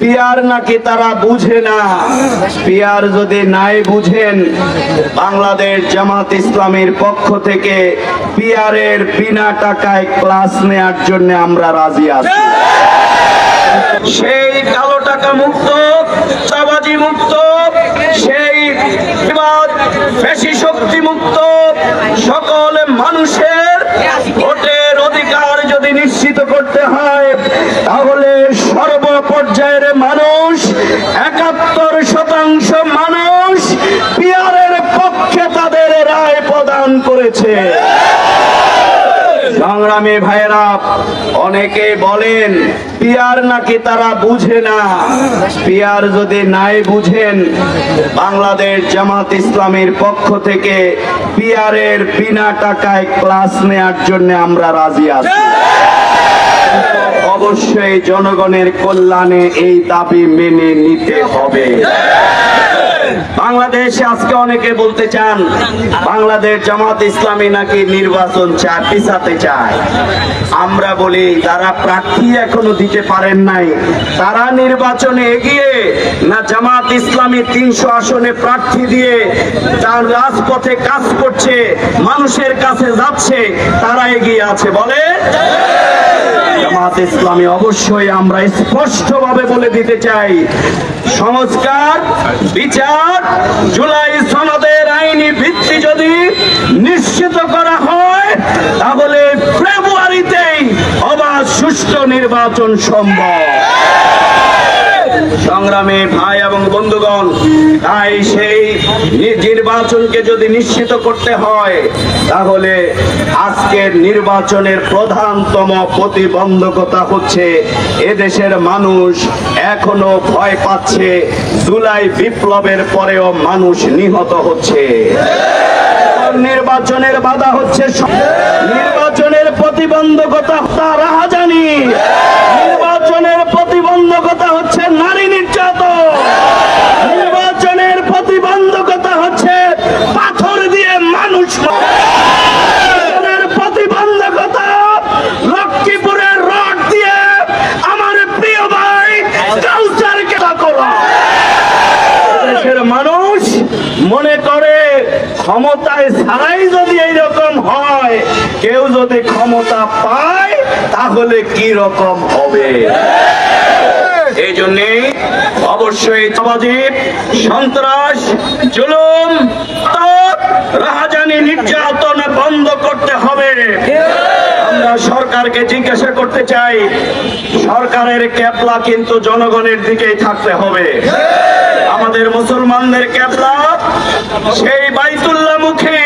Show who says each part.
Speaker 1: Peer নাকি তারা বুঝে না? পিয়ার যদি নাই বুঝেন, বাংলাদেশ জামাত ইসলামের পক্ষ থেকে পিয়ারের বিনা টাকায় ক্লাস নেয়ার জন্য আমরা রাজি আছি। সেই কালো টাকা মুক্ত, চাবাজি মুক্ত, সেই বেশি শক্তি মুক্ত, সকল মানুষের ভোটের অধিকার যদি নিশ্চিত করতে হয়, তাহলে মানুষ একাত্তর শতাংশ মানুষ পিয়ারের পক্ষে তাদের রায় প্রদান করেছে। সংগ্রামী ভাইরা অনেকে বলেন, পিয়ার নাকি তারা বুঝে না। পিয়ার যদি নাই বুঝেন, বাংলাদেশ জামাত ইসলামের পক্ষ থেকে পিয়ারের বিনা টাকায় ক্লাস নেয়ার জন্য আমরা রাজি আছি। অবশ্যই জনগণের কল্যাণে এই দাবি মেনে নিতে হবে। বাংলাদেশে আজকে অনেকে বলতে চান, বাংলাদেশ জামাত ইসলামী নাকি নির্বাচন চায় পিছাতে চায়? আমরা বলি, তারা প্রার্থী এখনও দিতে পারেন নাই। তারা নির্বাচনে এগিয়ে না জামাত ইসলামী তিনশো আসনে প্রার্থী দিয়ে তার রাজপথে কাজ করছে, মানুষের কাছে যাচ্ছে, তারা এগিয়ে আছে বলে জামাত ইসলামী অবশ্যই আমরা স্পষ্টভাবে বলে দিতে চাই, সংস্কার, বিচার, জুলাই সনদের আইনি ভিত্তি যদি নিশ্চিত করা হয়, তাহলে ফেব্রুয়ারিতেই অবাধ সুষ্ঠু নির্বাচন সম্ভব। সংগ্রামে ভাই এবং বন্ধুগণ, তাই সেই নির্বাচনকে যদি নিশ্চিত করতে হয়, তাহলে আজকের নির্বাচনের প্রধানতম প্রতিবন্ধকতা হচ্ছে, এদেশের মানুষ এখনও ভয় পাচ্ছে, জুলাই বিপ্লবের পরেও মানুষ নিহত হচ্ছে। নির্বাচনের বাধা হচ্ছে নির্বাচনের প্রতিবন্ধকতা রাহাজানি নির্বাচনের প্রতিবন্ধকতা হচ্ছে নারী নির্যাতন নির্বাচনের প্রতিবন্ধকতা হচ্ছে পাথর দিয়ে মানুষ মারা। নির্বাচনের প্রতিবন্ধকতা লক্ষ্মীপুরের রড দিয়ে আমার প্রিয় ভাই কালচারকে করো দেশের মানুষ মনে করে ক্ষমতায় ছাড়াই যদি এইরকম হয়, কেউ যদি ক্ষমতা পায়, তাহলে কি রকম হবে? এই জন্যেই অবশ্যই সামাজিক সন্ত্রাস, জুলুম রাহাজানি, নির্যাতন বন্ধ করতে হবে। আমরা সরকারকে জিজ্ঞাসা করতে চাই, সরকারের ক্যাপলা কিন্তু জনগণের দিকেই থাকতে হবে। আমাদের মুসলমানদের ক্যাপলা সেই বাইতুল্লাহ মুখী